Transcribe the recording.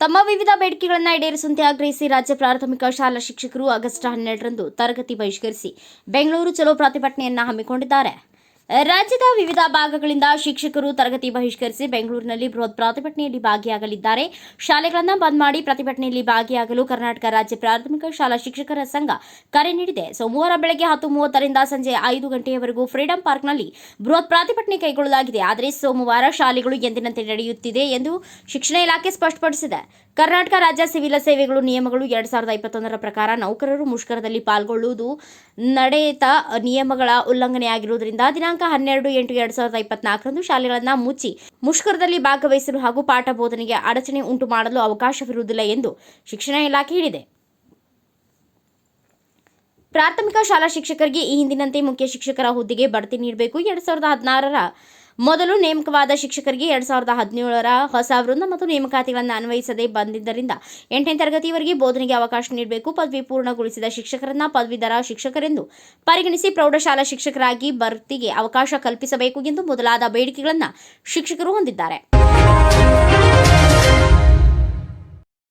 ತಮ್ಮ ವಿವಿಧ ಬೇಡಿಕೆಗಳನ್ನು ಈಡೇರಿಸುವಂತೆ ಆಗ್ರಹಿಸಿ ರಾಜ್ಯ ಪ್ರಾಥಮಿಕ ಶಾಲಾ ಶಿಕ್ಷಕರು ಆಗಸ್ಟ್ ಹನ್ನೆರಡರಂದು ತರಗತಿ ಬಹಿಷ್ಕರಿಸಿ ಬೆಂಗಳೂರು ಚಲೋ ಪ್ರತಿಭಟನೆಯನ್ನು ಹಮ್ಮಿಕೊಂಡಿದ್ದಾರೆ. ರಾಜ್ಯದ ವಿವಿಧ ಭಾಗಗಳಿಂದ ಶಿಕ್ಷಕರು ತರಗತಿ ಬಹಿಷ್ಕರಿಸಿ ಬೆಂಗಳೂರಿನಲ್ಲಿ ಬೃಹತ್ ಪ್ರತಿಭಟನೆಯಲ್ಲಿ ಭಾಗಿಯಾಗಲಿದ್ದಾರೆ. ಶಾಲೆಗಳನ್ನು ಬಂದ್ ಮಾಡಿ ಪ್ರತಿಭಟನೆಯಲ್ಲಿ ಭಾಗಿಯಾಗಲು ಕರ್ನಾಟಕ ರಾಜ್ಯ ಪ್ರಾಥಮಿಕ ಶಾಲಾ ಶಿಕ್ಷಕರ ಸಂಘ ಕರೆ ನೀಡಿದೆ. ಸೋಮವಾರ ಬೆಳಗ್ಗೆ ಹತ್ತು ಮೂವತ್ತರಿಂದ ಸಂಜೆ ಐದು ಗಂಟೆಯವರೆಗೂ ಫ್ರೀಡಂ ಪಾರ್ಕ್ನಲ್ಲಿ ಬೃಹತ್ ಪ್ರತಿಭಟನೆ ಕೈಗೊಳ್ಳಲಾಗಿದೆ. ಆದರೆ ಸೋಮವಾರ ಶಾಲೆಗಳು ಎಂದಿನಂತೆ ನಡೆಯುತ್ತಿದೆ ಎಂದು ಶಿಕ್ಷಣ ಇಲಾಖೆ ಸ್ಪಷ್ಟಪಡಿಸಿದೆ. ಕರ್ನಾಟಕ ರಾಜ್ಯ ಸಿವಿಲ್ ಸೇವೆಗಳು ನಿಯಮಗಳು ಎರಡ್ ಸಾವಿರದ ಇಪ್ಪತ್ತೊಂದರ ಪ್ರಕಾರ ನೌಕರರು ಮುಷ್ಕರದಲ್ಲಿ ಪಾಲ್ಗೊಳ್ಳುವುದು ನಡೆಯುತ್ತ ನಿಯಮಗಳ ಉಲ್ಲಂಘನೆಯಾಗಿರುವುದರಿಂದ ದಿನಾಂಕ ಹನ್ನೆರಡು ಎಂಟು ಎರಡು ಸಾವಿರದ ಇಪ್ಪತ್ನಾಲ್ಕರಂದು ಶಾಲೆಗಳನ್ನು ಮುಚ್ಚಿ ಮುಷ್ಕರದಲ್ಲಿ ಭಾಗವಹಿಸಲು ಹಾಗೂ ಪಾಠ ಬೋಧನೆಗೆ ಅಡಚಣೆ ಉಂಟು ಮಾಡಲು ಅವಕಾಶವಿರುವುದಿಲ್ಲ ಎಂದು ಶಿಕ್ಷಣ ಇಲಾಖೆ ಹೇಳಿದೆ. ಪ್ರಾಥಮಿಕ ಶಾಲಾ ಶಿಕ್ಷಕರಿಗೆ ಈ ಹಿಂದಿನಂತೆ ಮುಖ್ಯ ಶಿಕ್ಷಕರ ಹುದ್ದೆಗೆ ಬಡ್ತಿ ನೀಡಬೇಕು. ಎರಡು ಸಾವಿರದ ಹದಿನಾರರ ಮೊದಲು ನೇಮಕವಾದ ಶಿಕ್ಷಕರಿಗೆ ಎರಡ್ ಸಾವಿರದ ಹದಿನೇಳರ ಹೊಸ ವೃಂದ ಮತ್ತು ನೇಮಕಾತಿಗಳನ್ನು ಅನ್ವಯಿಸದೆ ಬಂದಿದ್ದರಿಂದ ಎಂಟನೇ ತರಗತಿವರೆಗೆ ಬೋಧನೆಗೆ ಅವಕಾಶ ನೀಡಬೇಕು, ಪದವಿ ಪೂರ್ಣಗೊಳಿಸಿದ ಶಿಕ್ಷಕರನ್ನ ಪದವೀಧರ ಶಿಕ್ಷಕರೆಂದು ಪರಿಗಣಿಸಿ ಪ್ರೌಢಶಾಲಾ ಶಿಕ್ಷಕರಾಗಿ ಭರ್ತಿಗೆ ಅವಕಾಶ ಕಲ್ಪಿಸಬೇಕು ಎಂದು ಮೊದಲಾದ ಬೇಡಿಕೆಗಳನ್ನು ಶಿಕ್ಷಕರು ಹೊಂದಿದ್ದಾರೆ.